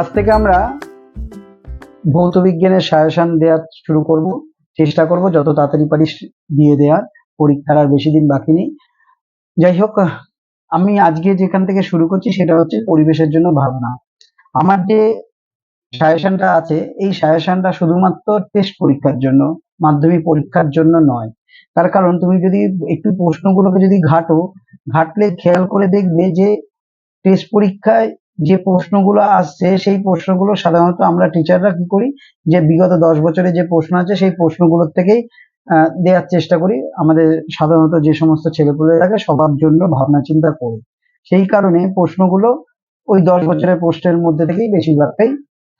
আজ থেকে আমরা ভৌত বিজ্ঞানের সাজেশন দেওয়া শুরু করব, চেষ্টা করব যত তাড়াতাড়ি পারি দিয়ে দেওয়ার, পরীক্ষার আর বেশি দিন বাকি নেই। যাই হোক, আমি আজকে যেখান থেকে শুরু করছি সেটা হচ্ছে পরিবেশের জন্য ভাবনা। আমার যে সাজেশনটা আছে, এই সাজেশনটা শুধুমাত্র টেস্ট পরীক্ষার জন্য, মাধ্যমিক পরীক্ষার জন্য নয়। তার কারণ, তুমি যদি একটু প্রশ্নগুলোকে যদি ঘাটো, ঘাটলে খেয়াল করে দেখবে যে টেস্ট পরীক্ষায় যে প্রশ্নগুলো আসছে, সেই প্রশ্নগুলো সাধারণত আমরা টিচাররা কি করি? যে বিগত দশ বছরে যে প্রশ্ন আছে, সেই প্রশ্নগুলোর থেকেই দেওয়ার চেষ্টা করি। আমাদের সাধারণত যে সমস্ত ছেলেপুলে থাকে, সবার জন্য ভাবনা চিন্তা করি। সেই কারণে প্রশ্নগুলো ওই দশ বছরের প্রশ্নের মধ্যে থেকেই বেশিরভাগটাই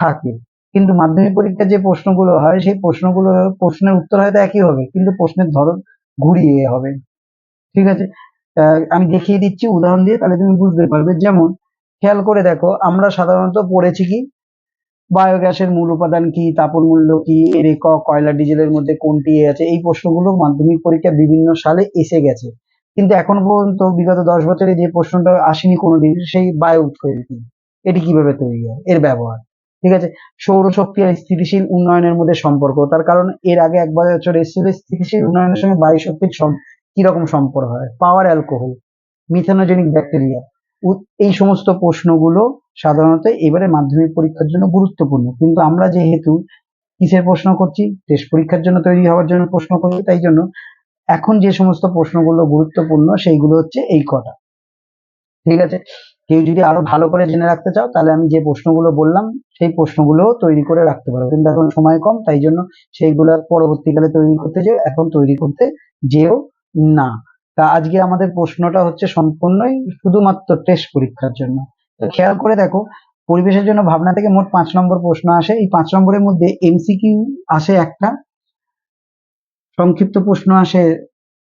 থাকে। কিন্তু মাধ্যমিক পরীক্ষার যে প্রশ্নগুলো হয়, সেই প্রশ্নগুলো, প্রশ্নের উত্তর হয়তো একই হবে, কিন্তু প্রশ্নের ধরন ঘুরিয়ে হবে। ঠিক আছে? আমি দেখিয়ে দিচ্ছি, উদাহরণ দিয়ে, তাহলে তুমি বুঝতে পারবে। যেমন খেয়াল করে দেখো, আমরা সাধারণত পড়েছি কি? বায়োগ্যাসের মূল উপাদান কি, তাপন মূল্য কি একক, কয়লা, ডিজেলের মধ্যে কোনটি আছে? এই প্রশ্নগুলো মাধ্যমিক পরীক্ষা বিভিন্ন সালে এসে গেছে। কিন্তু এখন পর্যন্ত বিগত দশ বছরে যে প্রশ্নটা আসেনি কোনোদিন, সেই বায়ু কি এটি কীভাবে তৈরি হয়? এর ব্যবহার। ঠিক আছে? সৌরশক্তি আর স্থিতিশীল উন্নয়নের মধ্যে সম্পর্ক। তার কারণ এর আগে এক বছর এসেছিল, স্থিতিশীল উন্নয়নের সঙ্গে বায়ু শক্তির কীরকম সম্পর্ক হয়? পাওয়ার অ্যালকোহল মিথানোজেনিক ব্যাকটেরিয়া এই সমস্ত প্রশ্নগুলো সাধারণত এবারে মাধ্যমিক পরীক্ষার জন্য গুরুত্বপূর্ণ। কিন্তু আমরা যেহেতু কিসের প্রশ্ন করছি? টেস্ট পরীক্ষার জন্য তৈরি হওয়ার জন্য প্রশ্ন করছি, তাই জন্য এখন যে সমস্ত প্রশ্নগুলো গুরুত্বপূর্ণ, সেইগুলো হচ্ছে এই কটা। ঠিক আছে? কেউ যদি আরও ভালো করে জেনে রাখতে চাও, তাহলে আমি যে প্রশ্নগুলো বললাম, সেই প্রশ্নগুলো তৈরি করে রাখতে পারো। কিন্তু এখন সময় কম, তাই জন্য সেইগুলো পরবর্তীকালে তৈরি করতে যেও, এখন তৈরি করতে যেও না। তা আজকে আমাদের প্রশ্নটা হচ্ছে সম্পূর্ণই শুধুমাত্র টেস্ট পরীক্ষার জন্য। তো খেয়াল করে দেখো পরিবেশের জন্য ভাবনা থেকে মোট পাঁচ নম্বর প্রশ্ন আসে। এই পাঁচ নম্বরের মধ্যে এমসিকিউ আসে একটা। সংক্ষিপ্ত প্রশ্ন আসে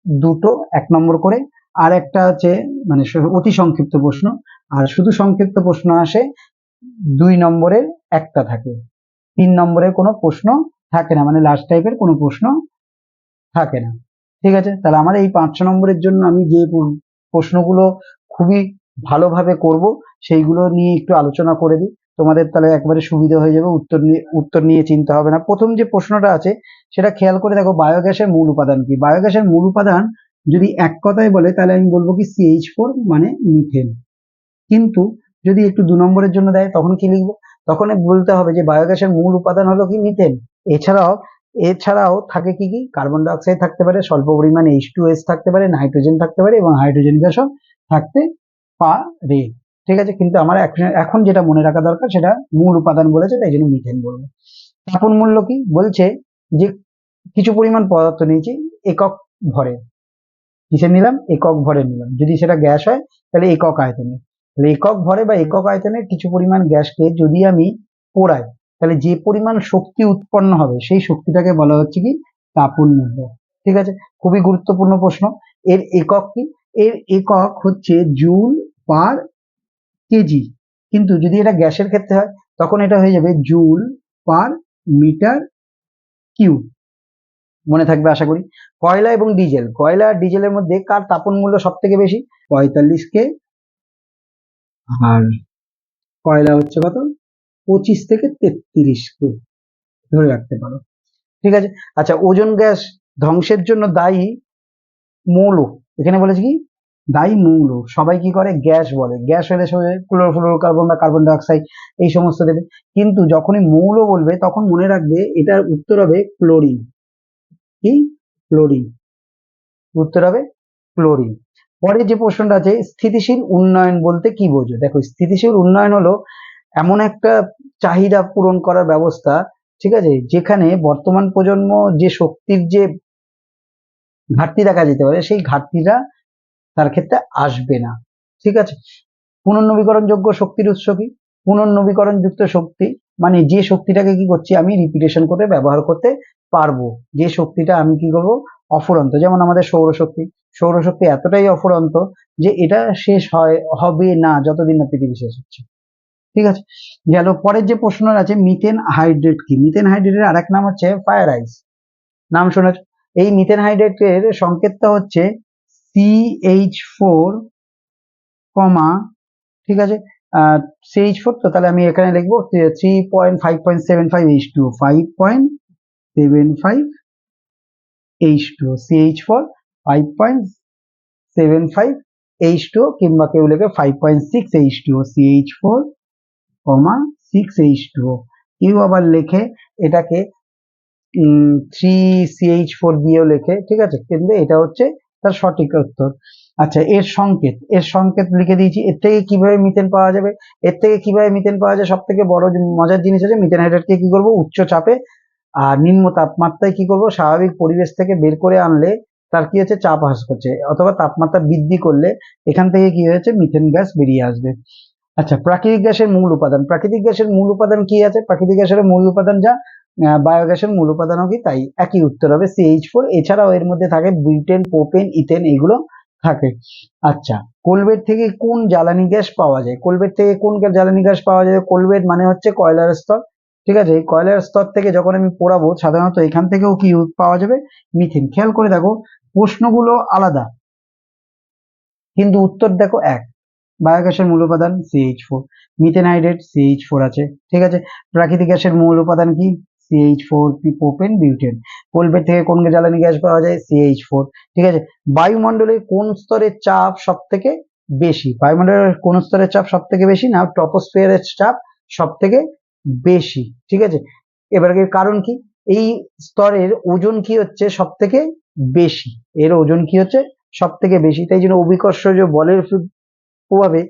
দুটো এক নম্বর করে। আর একটা আছে মানে অতি সংক্ষিপ্ত প্রশ্ন। আর শুধু সংক্ষিপ্ত প্রশ্ন আসে দুই নম্বরের একটা থাকে। তিন নম্বরের কোনো প্রশ্ন থাকে না। মানে লাস্ট টাইপের কোনো প্রশ্ন থাকে না। ঠিক আছে? তাহলে আমার এই পাঁচশো নম্বরের জন্য আমি যে প্রশ্নগুলো খুবই ভালোভাবে করব, সেইগুলো নিয়ে একটু আলোচনা করে দিই। তোমাদের তাহলে একবারে সুবিধা হয়ে যাবে, উত্তর নিয়ে উত্তর নিয়ে চিন্তা হবে না। প্রথম যে প্রশ্নটা আছে, সেটা খেয়াল করে দেখো, বায়োগ্যাসের মূল উপাদান কি? বায়োগ্যাসের মূল উপাদান যদি এক কথায় বলে, তাহলে আমি বলব কি সিএইচ ফোর মানে মিথেন কিন্তু যদি একটু দু নম্বরের জন্য দেয়, তখন কি লিখব? তখন বলতে হবে যে, বায়োগ্যাসের মূল উপাদান হলো কি মিথেন এছাড়াও এছাড়াও থাকে কি কি? কার্বন ডাই অক্সাইড থাকতে পারে, স্বল্প পরিমাণে এইচ টু এস থাকতে পারে নাইট্রোজেন থাকতে পারে এবং হাইড্রোজেন গ্যাসও থাকতে পারে। ঠিক আছে? কিন্তু আমার এখন- এখন যেটা মনে রাখা দরকার, সেটা মূল উপাদান বলেছে, তাই জন্য মিথেন বলব। তাপন মূল্য কি? বলছে যে কিছু পরিমাণ পদার্থ নিয়েছি, একক ভরে। কিসে নিলাম? একক ভরে নিলাম। যদি সেটা গ্যাস হয়, তাহলে একক আয়তনে। তাহলে একক ভরে বা একক আয়তনে কিছু পরিমাণ গ্যাসকে যদি আমি পোড়াই তাহলে যে পরিমাণ শক্তি উৎপন্ন হবে, সেই শক্তিটাকে বলা হচ্ছে কি? তাপন মূল্য। ঠিক আছে? খুবই গুরুত্বপূর্ণ প্রশ্ন। এর একক কি? এর একক হচ্ছে জুল পার কেজি। কিন্তু যদি এটা গ্যাসের ক্ষেত্রে হয়, তখন এটা হয়ে যাবে জুল পার মিটার কিউ। মনে থাকবে আশা করি। কয়লা এবং ডিজেল। কয়লা আর ডিজেলের মধ্যে কার তাপন মূল্য সব থেকে বেশি? পঁয়তাল্লিশ কে। আর কয়লা হচ্ছে কত? পঁচিশ থেকে তেত্রিশ কে ধরে রাখতে পারো। ঠিক আছে? আচ্ছা ওজন গ্যাস ধ্বংসের জন্য দায়ী মৌল। এখানে বলেছে কি? দায়ী মৌল। সবাই কি করে? গ্যাস বলে। গ্যাস হলে ক্লোরোফ্লোরোকার্বন বা কার্বন ডাইঅক্সাইড এই সমস্ত দেবে। কিন্তু যখনই মৌল বলবে, তখন মনে রাখবে এটার উত্তর হবে ক্লোরিন কি? ক্লোরিন উত্তর হবে ক্লোরিন পরে যে প্রশ্নটা আছে, স্থিতিশীল উন্নয়ন বলতে কি বোঝো? দেখো, স্থিতিশীল উন্নয়ন হলো এমন একটা চাহিদা পূরণ করার ব্যবস্থা, ঠিক আছে? যেখানে বর্তমান প্রজন্ম যে শক্তির যে ঘাটতি দেখা যেতে পারে, সেই ঘাটতিটা তার ক্ষেত্রে আসবে না, ঠিক আছে? পুনর্নবীকরণযোগ্য শক্তির উৎস কি? পুনর্নবীকরণ যুক্ত শক্তি মানে যে শক্তিটাকে কি করছি আমি রিপিটেশন করে ব্যবহার করতে পারব। যে শক্তিটা আমি কি করব? অফুরন্ত। যেমন আমাদের সৌরশক্তি। সৌরশক্তি এতটাই অফুরন্ত যে এটা শেষ হয়, হবে না যতদিন না পৃথিবী শেষ হচ্ছে। ঠিক আছে? গেল, পরের যে প্রশ্ন আছে মিথেন হাইড্রেট কি? মিথেন হাইড্রেটের আরেক নাম হচ্ছে ফায়ার আইস নাম শোনাচ্ছ এই মিথেন হাইড্রেটের সংকেতটা হচ্ছে সিএইচ ফোর কমা ঠিক আছে? সিএইচ ফোর তো তাহলে আমি এখানে লিখব three point five point seven five H two five point seven five H two CH four five point seven five H two কিংবা কেউ লেখে five point six H two CH four comma six H two কেউ আবার লেখে এটাকে three CH four দিয়েও লেখে, ঠিক আছে? কিন্তু এটা হচ্ছে তার সঠিক উত্তর। আচ্ছা এর সংকেত। এর সংকেত লিখে দিয়েছি, এর থেকে কীভাবে মিথেন পাওয়া যাবে? এর থেকে কীভাবে মিথেন পাওয়া যায়? সব থেকে বড় মজার জিনিস আছে মিথেন হাইড্রেটকে কি করব? উচ্চ চাপে। আর নিম্ন তাপমাত্রায় কি করব? স্বাভাবিক পরিবেশ থেকে বের করে আনলে তার কি হচ্ছে? চাপ হ্রাস করছে। অথবা তাপমাত্রা বৃদ্ধি করলে এখান থেকে কি হয়েছে? মিথেন গ্যাস বেরিয়ে আসবে। আচ্ছা প্রাকৃতিক গ্যাসের মূল উপাদান। প্রাকৃতিক গ্যাসের মূল উপাদান কি আছে? প্রাকৃতিক গ্যাসের মূল উপাদান যা বায়োগ্যাসের মূল উপাদানও কি? তাই একই উত্তর হবে সিএইচ ফোর এছাড়াও এর মধ্যে থাকে ব্রিটেন পোপেন ইথেন এগুলো থাকে। আচ্ছা কোলবেট থেকে কোন জ্বালানি গ্যাস পাওয়া যায়? কোলবেট থেকে কোন জ্বালানি গ্যাস পাওয়া যায়? কোলবেট মানে হচ্ছে কয়লার স্তর। ঠিক আছে, এই কয়লার স্তর থেকে যখন আমি পোড়াবো, সাধারণত এখান থেকেও কি পাওয়া যাবে? মিথেন খেয়াল করে দেখো, প্রশ্নগুলো আলাদা। কিন্তু উত্তর দেখো এক। বায়োগ্যাসের মূল উপাদান CH four methane hydrate CH four আছে, ঠিক আছে? প্রাকৃতিক গ্যাসের মূল উপাদান কি? সিএইচ ফোর পোপেন বিউটেন কোলবেট থেকে কোন জ্বালানি গ্যাস পাওয়া যায়? সিএইচ ফোর ঠিক আছে? বায়ুমণ্ডলের কোন স্তরের চাপ সব থেকে বেশি? বায়ুমণ্ডলের কোন স্তরের চাপ সব থেকে বেশি না টপোস্ফিয়ারের চাপ সব থেকে বেশি, ঠিক আছে? এবার কারণ কি? এই স্তরের ওজন কি হচ্ছে সব থেকে বেশি? এর ওজন কি হচ্ছে? সব থেকে বেশি। তাই জন্য অভিকর্ষজ বলের প্রভাবে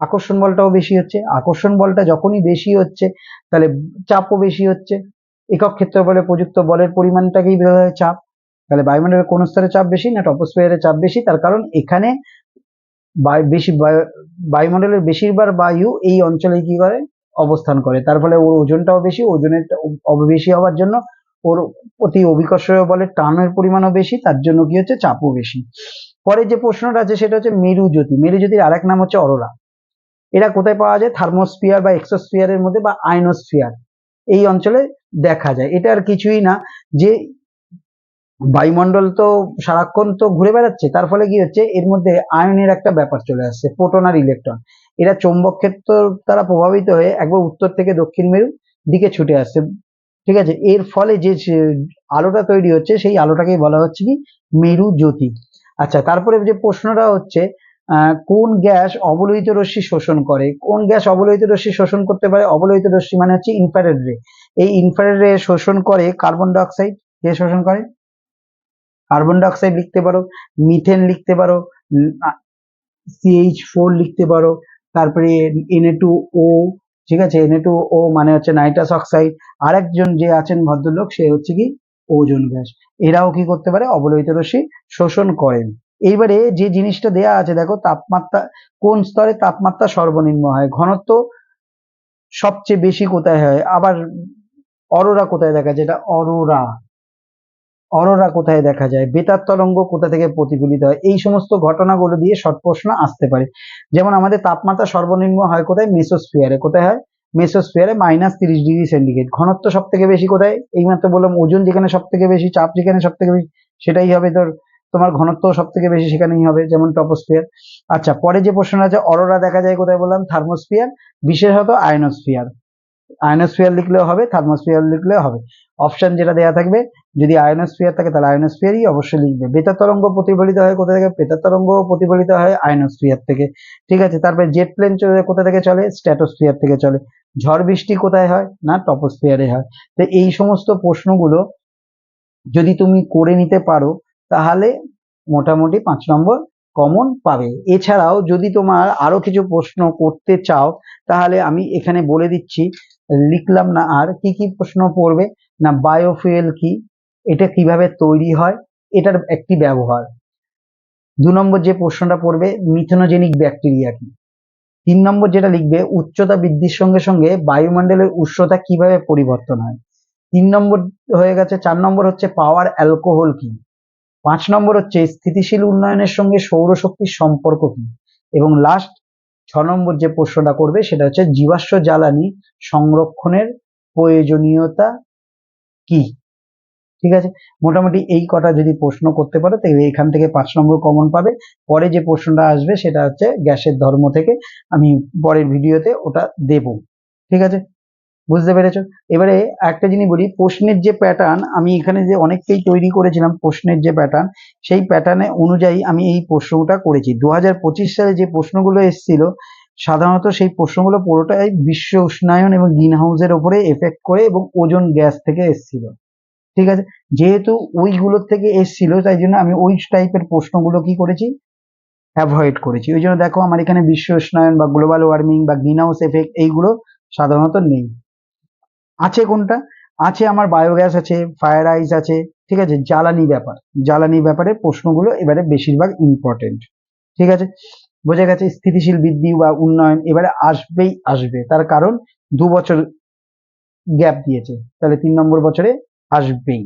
আকর্ষণ বলটাও বেশি হচ্ছে। আকর্ষণ বলটা যখনই বেশি হচ্ছে, তাহলে চাপও বেশি হচ্ছে। একক ক্ষেত্র বলে প্রযুক্ত বলের পরিমাণটাকেই বোঝা যায় চাপ। তাহলে বায়ুমণ্ডলের কোন স্তরে চাপ বেশি না টপোস্ফিয়ারের চাপ বেশি? তার কারণ এখানে বেশি বায়ুমণ্ডলের বেশিরভাগ বায়ু এই অঞ্চলে কি করে? অবস্থান করে। তার ফলে ওর ওজনটাও বেশি, ওজনের বেশি হওয়ার জন্য ওর অতি অভিকর্ষীয় বলে টানের পরিমাণও বেশি, তার জন্য কি হচ্ছে? চাপও বেশি। পরে যে প্রশ্নটা আছে সেটা হচ্ছে মেরু জ্যোতি মেরু জ্যোতির আরেক নাম হচ্ছে অরোরা। এরা কোথায় পাওয়া যায়? থার্মোস্ফিয়ার বা এক্সোস্ফিয়ারের মধ্যে বা আইনোস্ফিয়ার। এই অঞ্চলে দেখা যায়। এটা আর কিছুই না যে বায়ুমণ্ডল তো সারাক্ষণ তো ঘুরে বেড়াচ্ছে, তার ফলে কি হচ্ছে? এর মধ্যে আয়নের একটা ব্যাপার চলে আসছে, প্রোটন আর ইলেকট্রন। এরা চৌম্বক ক্ষেত্র দ্বারা প্রভাবিত হয়ে একবার উত্তর থেকে দক্ষিণ মেরু দিকে ছুটে আসছে। ঠিক আছে? এর ফলে যে আলোটা তৈরি হচ্ছে, সেই আলোটাকেই বলা হচ্ছে কি? মেরু জ্যোতি আচ্ছা তারপরে যে প্রশ্নটা হচ্ছে কোন গ্যাস অবলোহিত রশ্মি শোষণ করে? কোন গ্যাস অবলোহিত রশ্মি শোষণ করতে পারে? অবলোহিত রশ্মি মানে হচ্ছে ইনফ্রারেড রে এই ইনফ্রারেড রে শোষণ করে কার্বন ডাইঅক্সাইড কে শোষণ করে? কার্বন ডাইঅক্সাইড লিখতে পারো মিথেন লিখতে পারো সিএইচ ফোর লিখতে পারো, তারপরে এনএ টু ও ঠিক আছে? এনএ টু ও মানে হচ্ছে নাইট্রাস অক্সাইড আরেকজন যে আছেন ভদ্রলোক, সে হচ্ছে কি? ওজন গ্যাস। এরাও কি করতে পারে? অবলোহিত রশ্মি শোষণ করেন এইবারে যে জিনিসটা দেয়া আছে, দেখো, তাপমাত্রা, কোন স্তরে তাপমাত্রা সর্বনিম্ন হয়? ঘনত্ব সবচেয়ে বেশি কোথায় হয়? আবার অরোরা কোথায় দেখা যায়? এটা অরোরা। অরোরা কোথায় দেখা যায়? বেতার তরঙ্গ কোথা থেকে প্রতিফলিত হয়? এই সমস্ত ঘটনাগুলো দিয়ে শর্ট প্রশ্ন আসতে পারে। যেমন আমাদের তাপমাত্রা সর্বনিম্ন হয় কোথায়? মেসোস্ফিয়ারে কোথায় হয়? মেসোস্ফিয়ারে মাইনাস তিরিশ ডিগ্রি সেন্টিগ্রেড ঘনত্ব সব থেকে বেশি কোথায়? এইমাত্র বললাম ওজন যেখানে সব থেকে বেশি, চাপ যেখানে সব থেকে বেশি, সেটাই হবে তোর, তোমার ঘনত্ব সব থেকে বেশি সেখানেই হবে, যেমন টপোস্ফিয়ার। আচ্ছা পরে যে প্রশ্ন আছে, অরোরা দেখা যায় কোথায় বললাম? থার্মোস্ফিয়ার, বিশেষত আয়নোস্ফিয়ার। আয়নোস্ফিয়ার লিখলেও হবে, থার্মোস্ফিয়ার লিখলেও হবে। অপশন যেটা দেওয়া থাকবে, যদি আয়নোস্ফিয়ার থাকে তাহলে আয়নোস্ফিয়ারই অবশ্যই লিখবে। বেতার তরঙ্গ প্রতিফলিত হয় কোথা থেকে? বেতার তরঙ্গ প্রতিফলিত হয় আয়নোস্ফিয়ার থেকে। ঠিক আছে, তারপরে জেট প্লেন চলে কোথা থেকে চলে? স্ট্যাটোস্ফিয়ার থেকে চলে। ঝড় বৃষ্টি কোথায় হয়? না টপোস্ফিয়ারে হয়। তো এই সমস্ত প্রশ্নগুলো যদি তুমি করে নিতে পারো, তাহলে মোটামুটি পাঁচ নম্বর কমন পাবে। এছাড়াও যদি তোমার আরও কিছু প্রশ্ন করতে চাও, তাহলে আমি এখানে বলে দিচ্ছি, লিখলাম না আর কি কি প্রশ্ন পড়বে না বায়োফুয়েল কি? এটা কীভাবে তৈরি হয়? এটার একটি ব্যবহার। দু নম্বর যে প্রশ্নটা পড়বে মিথেনোজেনিক ব্যাকটেরিয়া কি? তিন নম্বর যেটা লিখবে, উচ্চতা বৃদ্ধির সঙ্গে সঙ্গে বায়ুমণ্ডলের উষ্ণতা কীভাবে পরিবর্তন হয়? তিন নম্বর হয়ে গেছে, চার নম্বর হচ্ছে পাওয়ার অ্যালকোহল কি? পাঁচ নম্বর হচ্ছে স্থিতিশীল উন্নয়নের সঙ্গে সৌরশক্তির সম্পর্ক কি? এবং লাস্ট ছ নম্বর যে প্রশ্নটা করবে, সেটা হচ্ছে জীবাশ্ম জ্বালানি সংরক্ষণের প্রয়োজনীয়তা কি? ঠিক আছে? মোটামুটি এই কটা যদি প্রশ্ন করতে পারো তাহলে এখান থেকে পাঁচ নম্বর কমন পাবে। পরে যে প্রশ্নটা আসবে, সেটা হচ্ছে গ্যাসের ধর্ম থেকে আমি পরের ভিডিওতে ওটা দেব। ঠিক আছে? বুঝতে পেরেছ? এবারে একটা জিনিস বলি, প্রশ্নের যে প্যাটার্ন আমি এখানে যে অনেককেই তৈরি করেছিলাম প্রশ্নের যে প্যাটার্ন সেই প্যাটার্নে অনুযায়ী আমি এই প্রশ্নটা করেছি। দু হাজার পঁচিশ সালে যে প্রশ্নগুলো এসেছিল সাধারণত সেই প্রশ্নগুলো পুরোটাই বিশ্ব উষ্ণায়ন এবং গ্রিন হাউসের ওপরে এফেক্ট করে এবং ওজন গ্যাস থেকে এসেছিল। ঠিক আছে? যেহেতু ওইগুলোর থেকে এসেছিল, তাই জন্য আমি ওই টাইপের প্রশ্নগুলো কি করেছি? অ্যাভয়েড করেছি। ওই জন্য দেখো আমার এখানে বিশ্ব উষ্ণায়ন বা গ্লোবাল ওয়ার্মিং বা গ্রিন হাউস এফেক্ট এইগুলো সাধারণত নেই। আছে কোনটা? আছে আমার বায়োগ্যাস আছে ফায়ার আইস আছে, ঠিক আছে? জ্বালানি ব্যাপার। জ্বালানি ব্যাপারে প্রশ্নগুলো এবারে বেশিরভাগ ইম্পর্টেন্ট ঠিক আছে? বোঝা গেছে স্থিতিশীল বৃদ্ধি বা উন্নয়ন এবারে আসবেই আসবে। তার কারণ দু বছর গ্যাপ দিয়েছে। তাহলে তিন নম্বর বছরে আসবেই।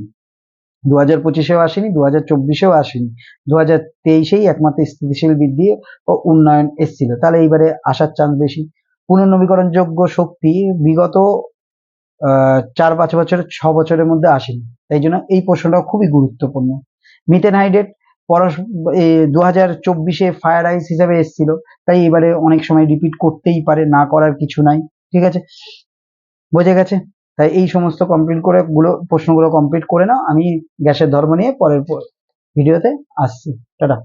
দু হাজার পঁচিশেও আসেনি দু হাজার চব্বিশেও আসেনি। দু হাজার তেইশেই একমাত্র স্থিতিশীল বৃদ্ধি ও উন্নয়ন এসেছিল। তাহলে এইবারে আসার চান্স বেশি। পুনর্নবীকরণযোগ্য শক্তি বিগত চার পাঁচ বছর, ছ বছরের মধ্যে আসেনি। তাই জন্য এই প্রশ্নটা খুবই গুরুত্বপূর্ণ। মিথেন হাইড্রেট পরশ দু হাজার চব্বিশে ফায়ার আইস হিসাবে এসেছিল। তাই এবারে অনেক সময় রিপিট করতেই পারে, না করার কিছু নাই। ঠিক আছে? বোঝা গেছে? তাই এই সমস্ত কমপ্লিট করে গুলো, প্রশ্নগুলো কমপ্লিট করে নাও। আমি গ্যাসের ধর্ম নিয়ে পরের ভিডিওতে আসছি। টাটা।